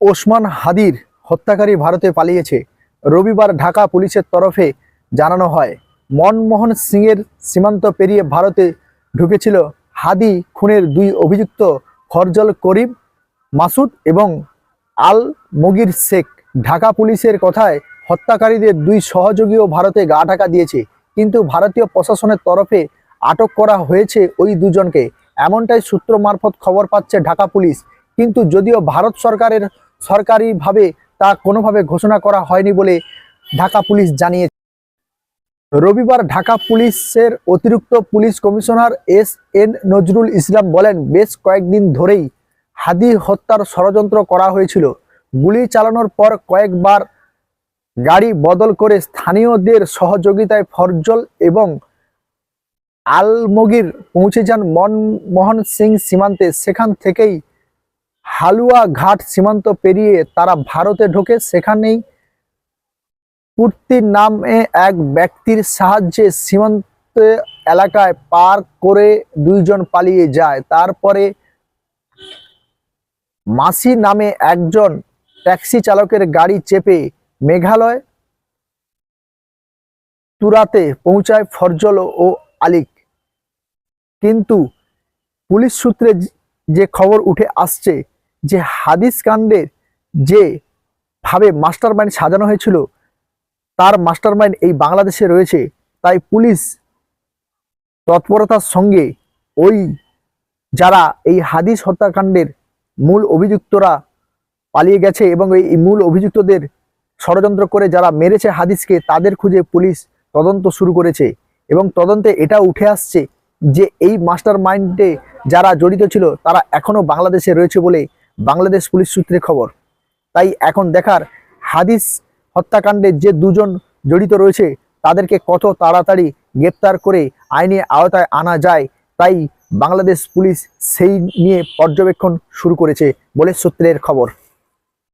ওসমান হাদির হত্যাকারী ভারতে পালিয়েছে। রবিবার ঢাকা পুলিশের তরফে জানানো হয়, মনমোহন সিংয়ের সীমান্ত পেরিয়ে ভারতে ঢুকেছিল হাদি খুনের দুই অভিযুক্ত ফরজল করিম মাসুদ এবং আল মগির শেখ। ঢাকা পুলিশের কথায়, হত্যাকারীদের দুই সহযোগীও ভারতে গা ঢাকা দিয়েছে, কিন্তু ভারতীয় প্রশাসনের তরফে আটক করা হয়েছে ওই দুজনকে। এমনটাই সূত্র মারফত খবর পাচ্ছে ঢাকা পুলিশ। কিন্তু যদিও ভারত সরকারের সরকারিভাবে তা কোনোভাবে ঘোষণা করা হয়নি বলে ঢাকা পুলিশ জানিয়েছে। রবিবার ঢাকা পুলিশের অতিরিক্ত police commissioner S N Nazrul Islam বলেন, বেশ কয়েকদিন ধরেই হাদি হত্যার ষড়যন্ত্র করা হয়েছিল। গুলি চালানোর পর কয়েকবার গাড়ি বদল করে স্থানীয়দের সহযোগিতায় ফরজল এবং আলমগীর পৌঁছে যান মনমোহন সিং সীমান্তে। সেখান থেকেই হালুয়া ঘাট সীমান্ত পেরিয়ে তারা ভারতে ঢোকে। সেখানেই পূর্তির নামে এক ব্যক্তির সাহায্যে সীমান্ত এলাকায় পার করে দুইজন পালিয়ে যায়। তারপরে মাসি নামে একজন ট্যাক্সি চালকের গাড়ি চেপে মেঘালয় তুরাতে পৌঁছায় ফরজল ও আলিক। কিন্তু পুলিশ সূত্রে যে খবর উঠে আসছে যে হাদিস কাণ্ডের যে ভাবে মাস্টার মাইন্ড সাজানো হয়েছিল, তার মাস্টার মাইন্ড এই বাংলাদেশে রয়েছে, তাই পুলিশ তৎপরতার সঙ্গে ওই যারা এই হাদিস হত্যাকাণ্ডের মূল অভিযুক্তরা পালিয়ে গেছে এবং এই মূল অভিযুক্তদের ষড়যন্ত্র করে যারা মেরেছে হাদিসকে, তাদের খুঁজে পুলিশ তদন্ত শুরু করেছে এবং তদন্তে এটা উঠে আসছে যে এই মাস্টার মাইন্ডে যারা জড়িত ছিল, তারা এখনও বাংলাদেশে রয়েছে বলে বাংলাদেশ পুলিশ সূত্রে খবর। তাই এখন দেখার হাদিস হত্যাকাণ্ডে যে দুজন জড়িত রয়েছে, তাদেরকে কত তাড়াতাড়ি গ্রেপ্তার করে আইনে আওতায় আনা যায়, তাই বাংলাদেশ পুলিশ সেই নিয়ে পর্যবেক্ষণ শুরু করেছে বলে সূত্রের খবর।